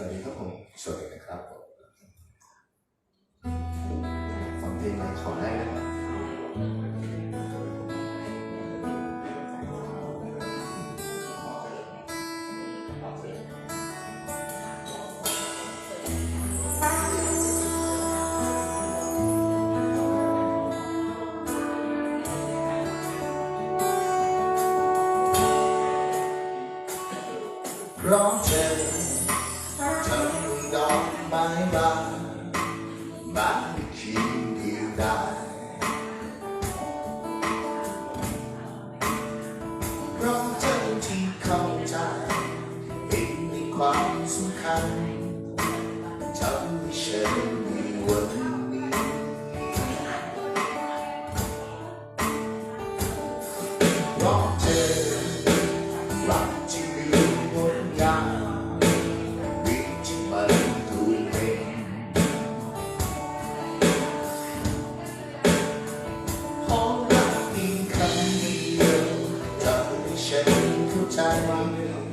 สวัสดีครับผมสวัสดีนะครับฟังเพลงไหนขอได้ไหมร้อง iba Bakit shake, put time on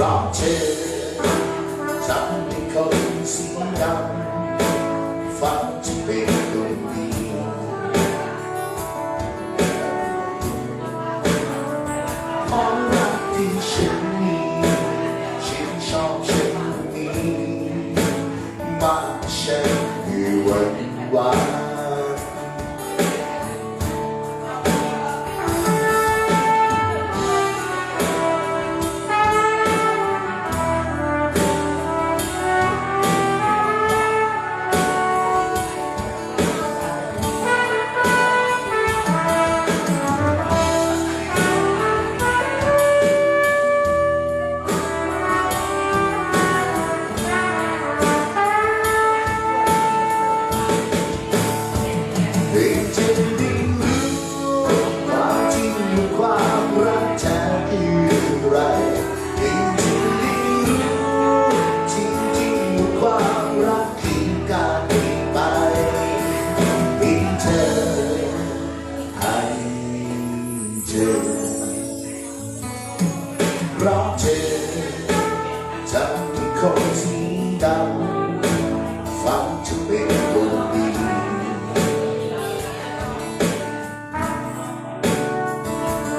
Frontier ทำให้คนสีดำฝันจะเป็น เป็นคนสีดเป็นคนดี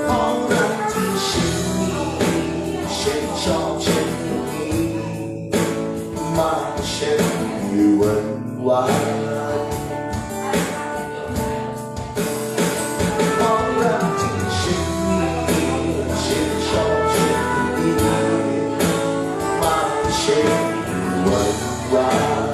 ขอรักที่ฉันมีฉันชอบฉันมีมากฉันอยู่วันวาน One, wow.